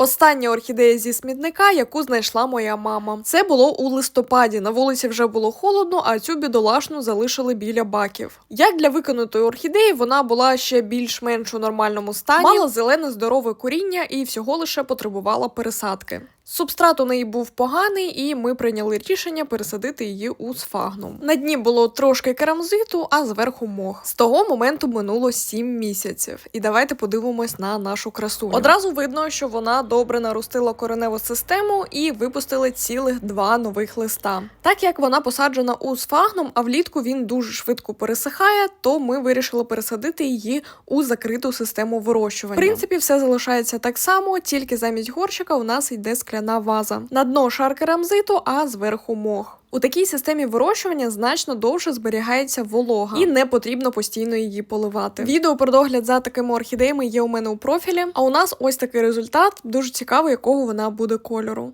Остання орхідея зі смітника, яку знайшла моя мама. Це було у листопаді. На вулиці вже було холодно, а цю бідолашну залишили біля баків. Як для викинутої орхідеї, вона була ще більш-менш у нормальному стані, мала зелене здорове коріння і всього лише потребувала пересадки. Субстрат у неї був поганий, і ми прийняли рішення пересадити її у сфагнум. На дні було трошки керамзиту, а зверху мох. З того моменту минуло 7 місяців. І давайте подивимось на нашу красу. Одразу видно, що вона добре наростила кореневу систему і випустили цілих два нових листа. Так як вона посаджена у сфагнум, а влітку він дуже швидко пересихає, то ми вирішили пересадити її у закриту систему вирощування. В принципі, все залишається так само, тільки замість горщика у нас йде скляна ваза. На дно шар керамзиту, а зверху мох. У такій системі вирощування значно довше зберігається волога і не потрібно постійно її поливати. Відео про догляд за такими орхідеями є у мене у профілі. А у нас ось такий результат. Дуже цікаво, якого вона буде кольору.